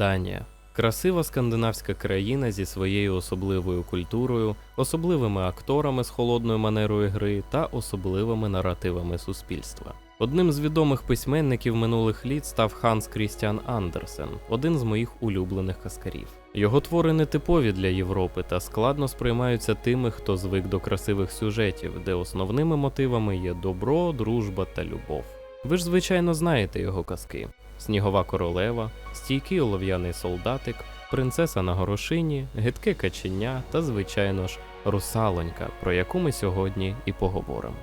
Данія. Красива скандинавська країна зі своєю особливою культурою, особливими акторами з холодною манерою гри та особливими наративами суспільства. Одним з відомих письменників минулих літ став Ханс Крістіан Андерсен, один з моїх улюблених каскарів. Його твори нетипові для Європи та складно сприймаються тими, хто звик до красивих сюжетів, де основними мотивами є добро, дружба та любов. Ви ж, звичайно, знаєте його казки: Снігова королева, стійкий олов'яний солдатик, принцеса на горошині, гидке каченя та, звичайно ж, русалонька, про яку ми сьогодні і поговоримо.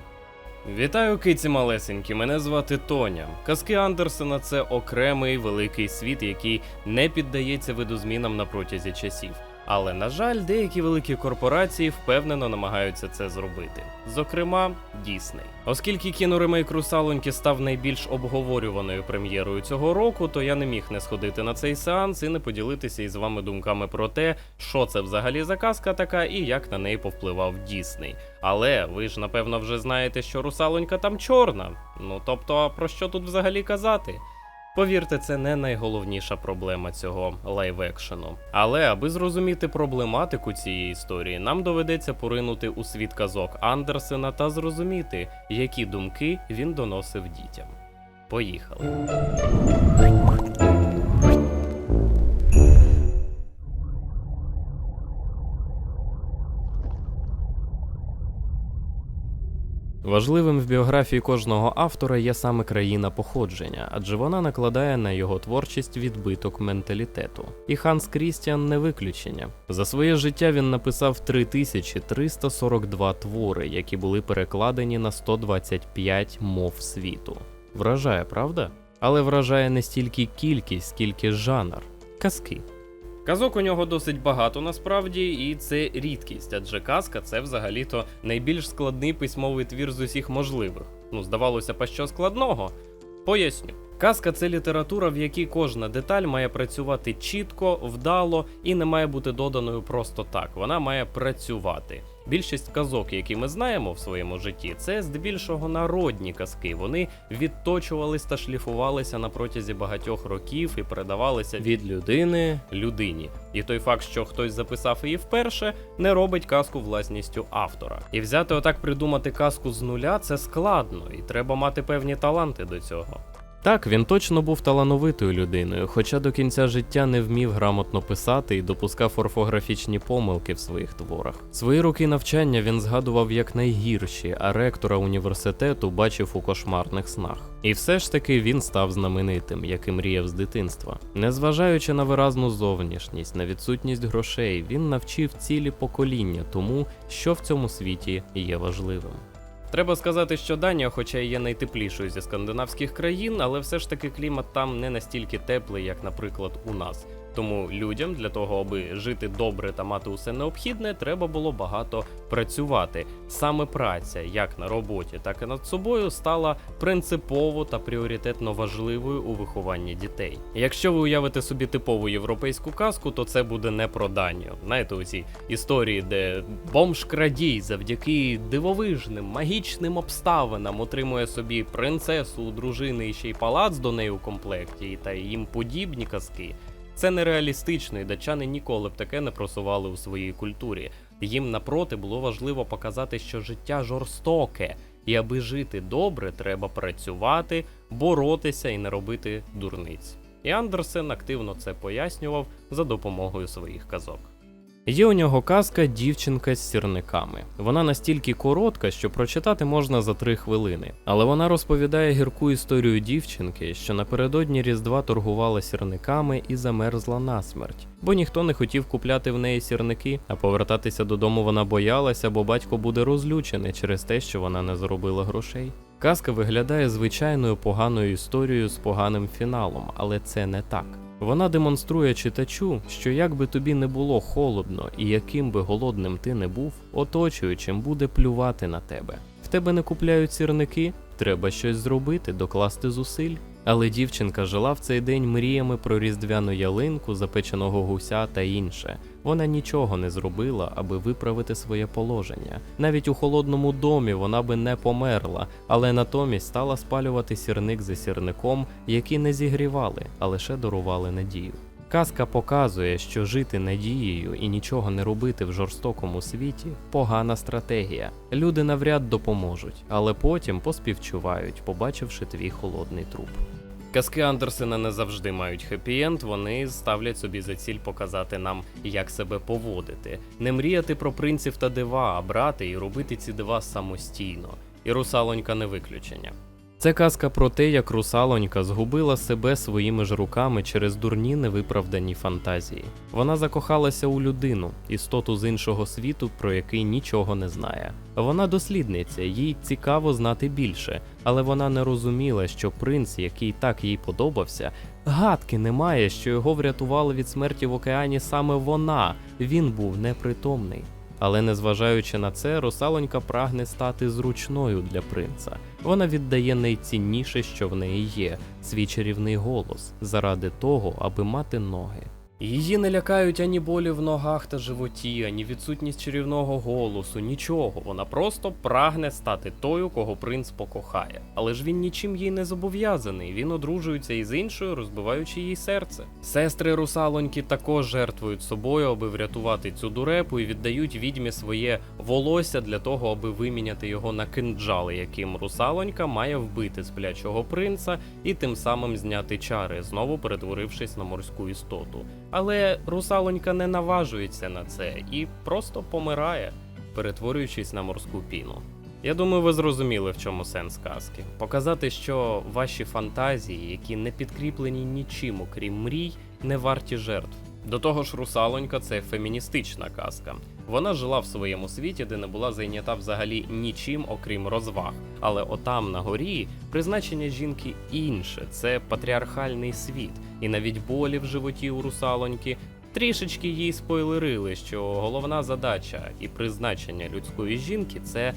Вітаю, киці малесенькі. Мене звати Тоня. Казки Андерсена це окремий великий світ, який не піддається видозмінам на протязі часів. Але на жаль, деякі великі корпорації впевнено намагаються це зробити. Зокрема, Дісней. Оскільки кіноремейк Русалоньки став найбільш обговорюваною прем'єрою цього року, то я не міг не сходити на цей сеанс і не поділитися із вами думками про те, що це взагалі за казка така і як на неї повпливав Дісней. Але ви ж напевно вже знаєте, що русалонька там чорна. Ну тобто, про що тут взагалі казати? Повірте, це не найголовніша проблема цього лайв-екшену. Але аби зрозуміти проблематику цієї історії, нам доведеться поринути у світ казок Андерсена та зрозуміти, які думки він доносив дітям. Поїхали. Важливим в біографії кожного автора є саме країна походження, адже вона накладає на його творчість відбиток менталітету. І Ханс Крістіан не виключення. За своє життя він написав 3342 твори, які були перекладені на 125 мов світу. Вражає, правда? Але вражає не стільки кількість, скільки жанр казки. Казок у нього досить багато насправді, і це рідкість, адже казка це взагалі-то найбільш складний письмовий твір з усіх можливих. Ну, здавалося б, що складного? Поясню. Казка це література, в якій кожна деталь має працювати чітко, вдало і не має бути доданою просто так. Вона має працювати. Більшість казок, які ми знаємо в своєму житті, це здебільшого народні казки. Вони відточувались та шліфувалися на протязі багатьох років і передавалися від людини людині. І той факт, що хтось записав її вперше, не робить казку власністю автора. І взяти отак придумати казку з нуля це складно, і треба мати певні таланти до цього. Так, він точно був талановитою людиною, хоча до кінця життя не вмів грамотно писати і допускав орфографічні помилки в своїх творах. Свої роки навчання він згадував як найгірші, а ректора університету бачив у кошмарних снах. І все ж таки він став знаменитим, як і мріяв з дитинства. Незважаючи на виразну зовнішність, на відсутність грошей, він навчив цілі покоління тому, що в цьому світі є важливим. Треба сказати, що Данія, хоча і є найтеплішою зі скандинавських країн, але все ж таки клімат там не настільки теплий, як, наприклад, у нас. Тому людям для того, аби жити добре та мати усе необхідне, треба було багато працювати. Саме праця, як на роботі, так і над собою, стала принципово та пріоритетно важливою у вихованні дітей. Якщо ви уявите собі типову європейську казку, то це буде не про Данію. Знаєте, у цій історії, де бомж крадій завдяки дивовижним магічним обставинам отримує собі принцесу, дружини і ще й палац до неї у комплекті, та їм подібні казки. Це нереалістично, і датчани ніколи б таке не просували у своїй культурі. Їм напроти було важливо показати, що життя жорстоке, і аби жити добре, треба працювати, боротися і не робити дурниць. І Андерсен активно це пояснював за допомогою своїх казок. Є у нього казка Дівчинка з сірниками. Вона настільки коротка, що прочитати можна за три хвилини, але вона розповідає гірку історію дівчинки, що напередодні Різдва торгувала сірниками і замерзла насмерть, бо ніхто не хотів купляти в неї сірники, а повертатися додому вона боялася, бо батько буде розлючений через те, що вона не заробила грошей. Казка виглядає звичайною поганою історією з поганим фіналом, але це не так. Вона демонструє читачу, що як би тобі не було холодно і яким би голодним ти не був, оточуючим буде плювати на тебе. В тебе не купляють сірники, треба щось зробити, докласти зусиль. Але дівчинка жила в цей день мріями про різдвяну ялинку, запеченого гуся та інше. Вона нічого не зробила, аби виправити своє положення. Навіть у холодному домі вона би не померла, але натомість стала спалювати сірник за сірником, які не зігрівали, а лише дарували надію. Казка показує, що жити надією і нічого не робити в жорстокому світі погана стратегія. Люди навряд допоможуть, але потім поспівчувають, побачивши твій холодний труп. Казки Андерсена не завжди мають хеппі-енд, вони ставлять собі за ціль показати нам, як себе поводити, не мріяти про принців та дива, а брати і робити ці дива самостійно. І русалонька не виключення. Це казка про те, як русалонька згубила себе своїми ж руками через дурні невиправдані фантазії. Вона закохалася у людину, істоту з іншого світу, про який нічого не знає. Вона дослідниця, їй цікаво знати більше, але вона не розуміла, що принц, який так їй подобався, гадки немає, що його врятувала від смерті в океані саме вона. Він був непритомний. Але незважаючи на це, русалонька прагне стати зручною для принца. Вона віддає найцінніше, що в неї є свій чарівний голос, заради того, аби мати ноги. Її не лякають ані болі в ногах та животі, ані відсутність чарівного голосу, нічого. Вона просто прагне стати тою, кого принц покохає. Але ж він нічим їй не зобов'язаний. Він одружується із іншою, розбиваючи їй серце. Сестри русалоньки також жертвують собою, аби врятувати цю дурепу, і віддають відьмі своє волосся для того, аби виміняти його на кинджали, яким русалонька має вбити сплячого принца і тим самим зняти чари, знову перетворившись на морську істоту. Але русалонька не наважується на це і просто помирає, перетворюючись на морську піну. Я думаю, ви зрозуміли, в чому сенс казки. Показати, що ваші фантазії, які не підкріплені нічим, окрім мрій, не варті жертв. До того ж, русалонька це феміністична казка. Вона жила в своєму світі, де не була зайнята взагалі нічим, окрім розваг. Але отам на горі призначення жінки інше це патріархальний світ, і навіть болі в животі у русалоньки трішечки їй спойлерили, що головна задача і призначення людської жінки це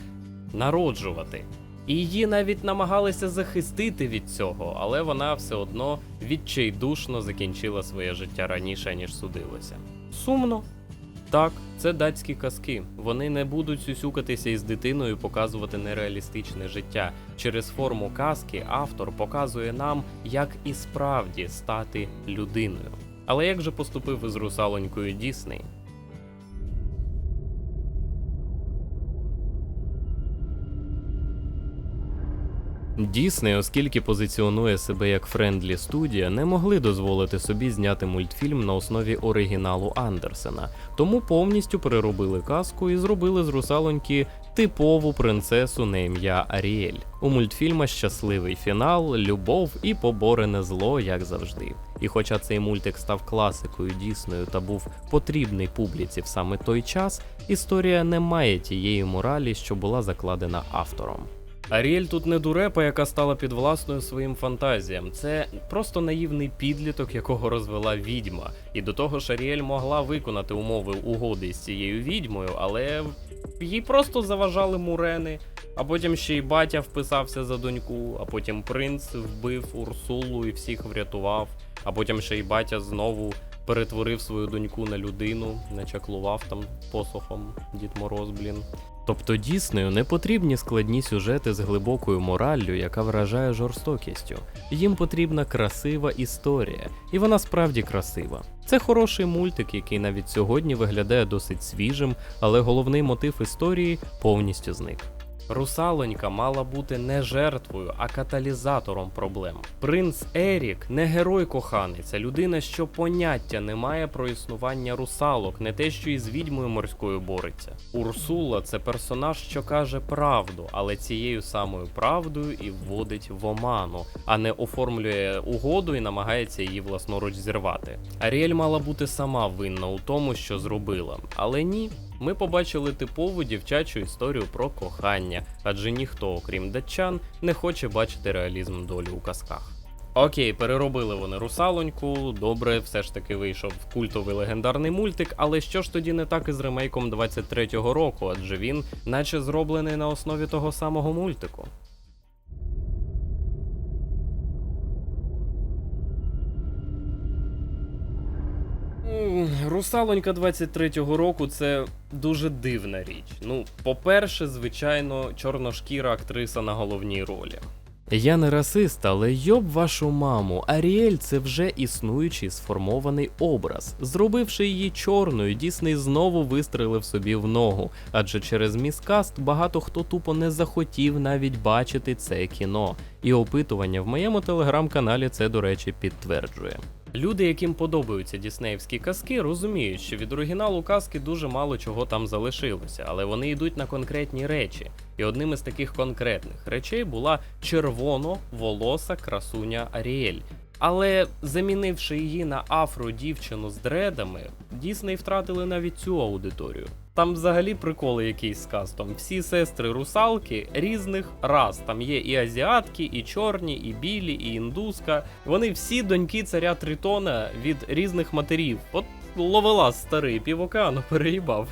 народжувати. І її навіть намагалися захистити від цього, але вона все одно відчайдушно закінчила своє життя раніше, ніж судилося. Сумно. Так, це датські казки. Вони не будуть сюсюкатися із дитиною, показувати нереалістичне життя. Через форму казки автор показує нам, як і справді стати людиною. Але як же поступив із русалонькою Дісней? Дісней, оскільки позиціонує себе як френдлі студія, не могли дозволити собі зняти мультфільм на основі оригіналу Андерсена, тому повністю переробили казку і зробили з русалоньки типову принцесу на ім'я Аріель. У мультфільма щасливий фінал, любов і поборене зло, як завжди. І хоча цей мультик став класикою Діснею та був потрібний публіці в саме той час, історія не має тієї моралі, що була закладена автором. Аріель тут не дурепа, яка стала підвласною своїм фантазіям. Це просто наївний підліток, якого розвела відьма. І до того ж, Аріель могла виконати умови угоди з цією відьмою, але їй просто заважали мурени. А потім ще й батя вписався за доньку, а потім принц вбив Урсулу і всіх врятував. А потім ще й батя знову перетворив свою доньку на людину, начаклував там посохом Дід Мороз, блін. Тобто Діснею не потрібні складні сюжети з глибокою мораллю, яка вражає жорстокістю. Їм потрібна красива історія, і вона справді красива. Це хороший мультик, який навіть сьогодні виглядає досить свіжим, але головний мотив історії повністю зник. Русалонька мала бути не жертвою, а каталізатором проблем. Принц Ерік не герой коханець, а людина, що поняття не має про існування русалок, не те, що із відьмою морською бореться. Урсула це персонаж, що каже правду, але цією самою правдою і вводить в оману, а не оформлює угоду і намагається її власноруч зірвати. Аріель мала бути сама винна у тому, що зробила, але ні. Ми побачили типову дівчачу історію про кохання, адже ніхто, окрім датчан, не хоче бачити реалізм долі у казках. Окей, переробили вони русалоньку, добре, все ж таки вийшов культовий легендарний мультик, але що ж тоді не так із ремейком 23-го року, адже він наче зроблений на основі того самого мультику. Русалонька 23-го року це дуже дивна річ. Ну, по-перше, звичайно, чорношкіра актриса на головній ролі. Я не расист, але йоб вашу маму, Аріель це вже існуючий сформований образ. Зробивши її чорною, Дісней знову вистрелив собі в ногу, адже через міскаст багато хто тупо не захотів навіть бачити це кіно. І опитування в моєму телеграм-каналі це, до речі, підтверджує. Люди, яким подобаються діснеївські казки, розуміють, що від оригіналу казки дуже мало чого там залишилося, але вони йдуть на конкретні речі. І одним із таких конкретних речей була червоно-волоса красуня Аріель. Але замінивши її на афро-дівчину з дредами, Дісней втратили навіть цю аудиторію. Там взагалі приколи якийсь з кастом. Всі сестри русалки різних рас. Там є і азіатки, і чорні, і білі, і індуска. Вони всі доньки царя Тритона від різних матерів. От ловелас старий півокеану переїбав.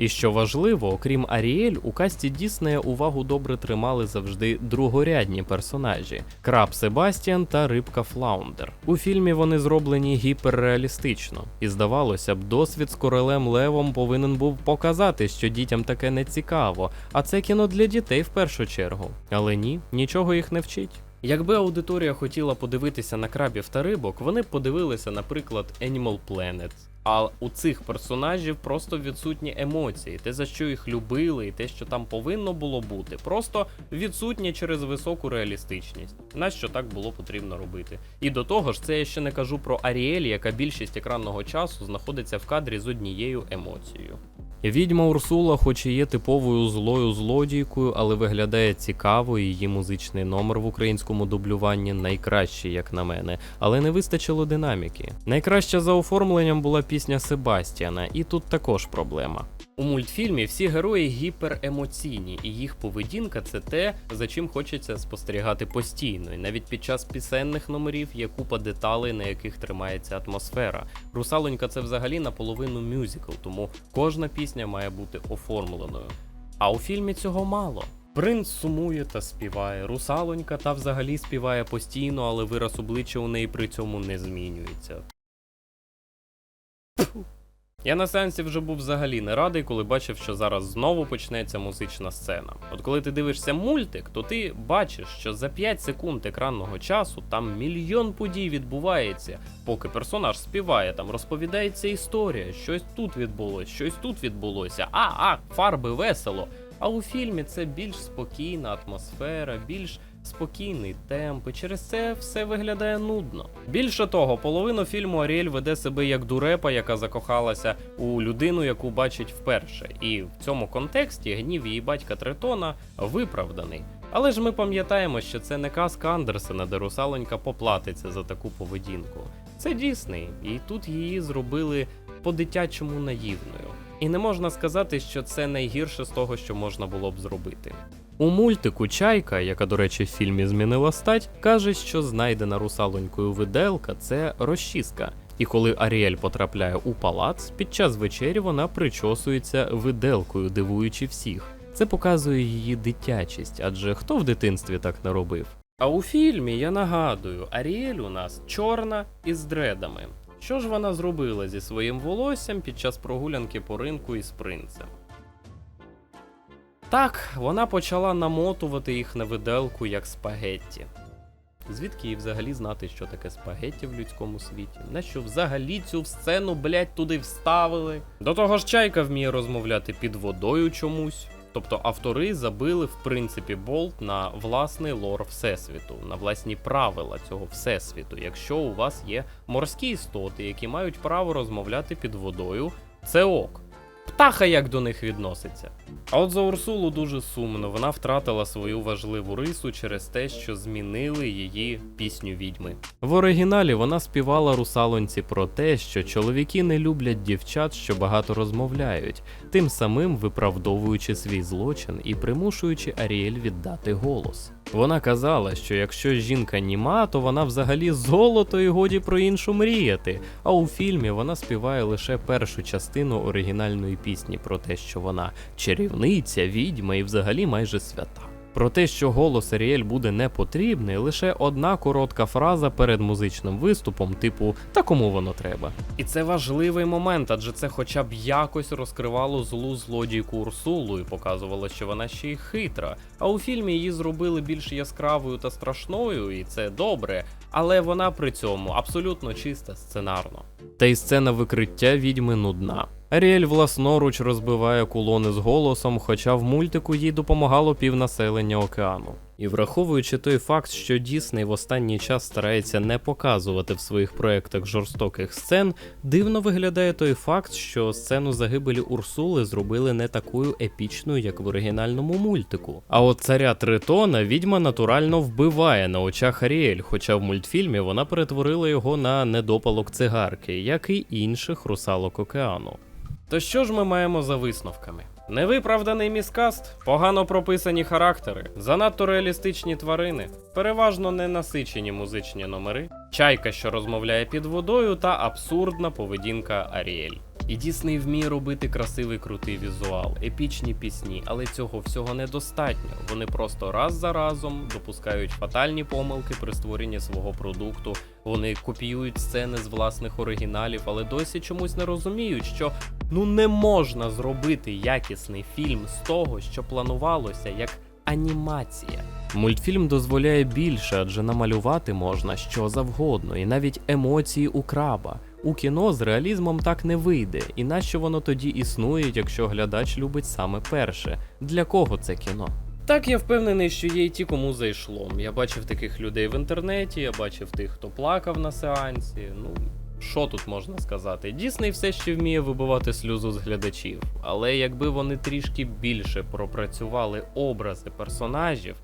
І що важливо, окрім Аріель, у касті Діснея увагу добре тримали завжди другорядні персонажі: Краб Себастіан та Рибка Флаундер. У фільмі вони зроблені гіперреалістично, і здавалося б, досвід з королем Левом повинен був показати, що дітям таке не цікаво, а це кіно для дітей в першу чергу. Але ні, нічого їх не вчить. Якби аудиторія хотіла подивитися на крабів та рибок, вони б подивилися, наприклад, Animal Planet. А у цих персонажів просто відсутні емоції, те, за що їх любили, і те, що там повинно було бути, просто відсутнє через високу реалістичність. Нащо так було потрібно робити? І до того ж, це я ще не кажу про Аріель, яка більшість екранного часу знаходиться в кадрі з однією емоцією. Відьма Урсула, хоч і є типовою злою злодійкою, але виглядає цікаво, і її музичний номер в українському дублюванні найкращий, як на мене, але не вистачило динаміки. Найкраща за оформленням була пісня Себастіана, і тут також проблема. У мультфільмі всі герої гіперемоційні, і їх поведінка це те, за чим хочеться спостерігати постійно. І навіть під час пісенних номерів є купа деталей, на яких тримається атмосфера. Русалонька це взагалі наполовину мюзикл, тому кожна пісня має бути оформленою. А у фільмі цього мало. Принц сумує та співає, русалонька та взагалі співає постійно, але вираз обличчя у неї при цьому не змінюється. Я на сеансі вже був взагалі не радий, коли бачив, що зараз знову почнеться музична сцена. От коли ти дивишся мультик, то ти бачиш, що за 5 секунд екранного часу там мільйон подій відбувається, поки персонаж співає, там розповідається історія, щось тут відбулось, щось тут відбулося. А, а, фарби весело. А у фільмі це більш спокійна атмосфера, більш спокійний темп, і через це все виглядає нудно. Більше того, половину фільму Аріель веде себе як дурепа, яка закохалася у людину, яку бачить вперше. І в цьому контексті гнів її батька Тритона виправданий. Але ж ми пам'ятаємо, що це не казка Андерсена, де русалонька поплатиться за таку поведінку. Це Дісней, і тут її зробили по-дитячому наївною. І не можна сказати, що це найгірше з того, що можна було б зробити. У мультику Чайка, яка, до речі, в фільмі змінила стать, каже, що знайдена русалонькою виделка це розчіска. І коли Аріель потрапляє у палац, під час вечері вона причосується виделкою, дивуючи всіх. Це показує її дитячість, адже хто в дитинстві так не робив? А у фільмі я нагадую, Аріель у нас чорна і з дредами. Що ж вона зробила зі своїм волоссям під час прогулянки по ринку із принцем? Так, вона почала намотувати їх на виделку як спагетті. Звідки їй взагалі знати, що таке спагетті в людському світі? Нащо взагалі цю сцену, блять, туди вставили? До того ж, чайка вміє розмовляти під водою чомусь. Тобто автори забили в принципі болт на власний лор всесвіту, на власні правила цього всесвіту. Якщо у вас є морські істоти, які мають право розмовляти під водою, це ок. Птаха як до них відноситься. А от за Урсулу дуже сумно, вона втратила свою важливу рису через те, що змінили її пісню відьми. В оригіналі вона співала русалонці про те, що чоловіки не люблять дівчат, що багато розмовляють, тим самим виправдовуючи свій злочин і примушуючи Аріель віддати голос. Вона казала, що якщо жінка німа, то вона взагалі золото і годі про іншу мріяти. А у фільмі вона співає лише першу частину оригінальної пісні про те, що вона чарівниця, відьма і взагалі майже свята. Про те, що голос Аріель буде не потрібний, лише одна коротка фраза перед музичним виступом, типу Та кому воно треба. І це важливий момент, адже це хоча б якось розкривало злу злодійку Урсулу і показувало, що вона ще й хитра. А у фільмі її зробили більш яскравою та страшною, і це добре. Але вона при цьому абсолютно чиста сценарно. Та й сцена викриття відьми нудна. Аріель власноруч розбиває кулони з голосом, хоча в мультику їй допомагало півнаселення океану. І враховуючи той факт, що Дісней в останній час старається не показувати в своїх проектах жорстоких сцен, дивно виглядає той факт, що сцену загибелі Урсули зробили не такою епічною, як в оригінальному мультику. А от царя Тритона відьма натурально вбиває на очах Аріель, хоча в мультфільмі вона перетворила його на недопалок цигарки, як і інших русалок океану. То що ж ми маємо за висновками? Невиправданий міскаст, погано прописані характери, занадто реалістичні тварини, переважно ненасичені музичні номери, чайка, що розмовляє під водою, та абсурдна поведінка Аріель. І Дісней вміє робити красивий крутий візуал, епічні пісні, але цього всього недостатньо. Вони просто раз за разом допускають фатальні помилки при створенні свого продукту. Вони копіюють сцени з власних оригіналів, але досі чомусь не розуміють, що ну не можна зробити якісний фільм з того, що планувалося як анімація. Мультфільм дозволяє більше, адже намалювати можна що завгодно, і навіть емоції у краба. У кіно з реалізмом так не вийде, і нащо воно тоді існує, якщо глядач любить саме перше? Для кого це кіно? Так, я впевнений, що є й ті, кому зайшло. Я бачив таких людей в інтернеті, я бачив тих, хто плакав на сеансі. Ну, що тут можна сказати? Дісней все ще вміє вибивати сльозу з глядачів, але якби вони трішки більше пропрацювали образи персонажів,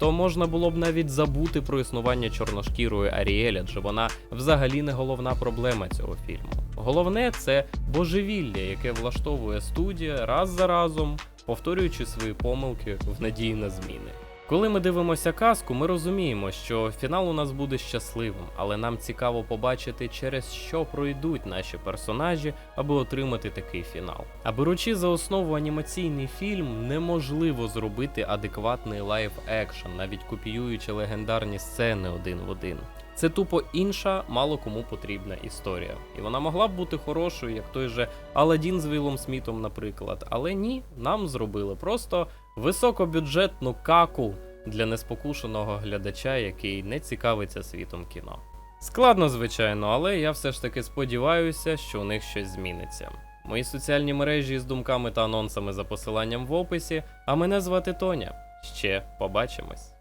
то можна було б навіть забути про існування чорношкірої Аріель, адже вона взагалі не головна проблема цього фільму. Головне це божевілля, яке влаштовує студія раз за разом, повторюючи свої помилки в надії на зміни. Коли ми дивимося казку, ми розуміємо, що фінал у нас буде щасливим, але нам цікаво побачити, через що пройдуть наші персонажі, аби отримати такий фінал. А беручи за основу анімаційний фільм, неможливо зробити адекватний лайв екшн, навіть копіюючи легендарні сцени один в один. Це тупо інша, мало кому потрібна історія. І вона могла б бути хорошою, як той же Аладдін з Вілом Смітом, наприклад. Але ні, нам зробили просто високобюджетну каку для неспокушеного глядача, який не цікавиться світом кіно. Складно, звичайно, але я все ж таки сподіваюся, що у них щось зміниться. Мої соціальні мережі з думками та анонсами за посиланням в описі, а мене звати Тоня. Ще побачимось.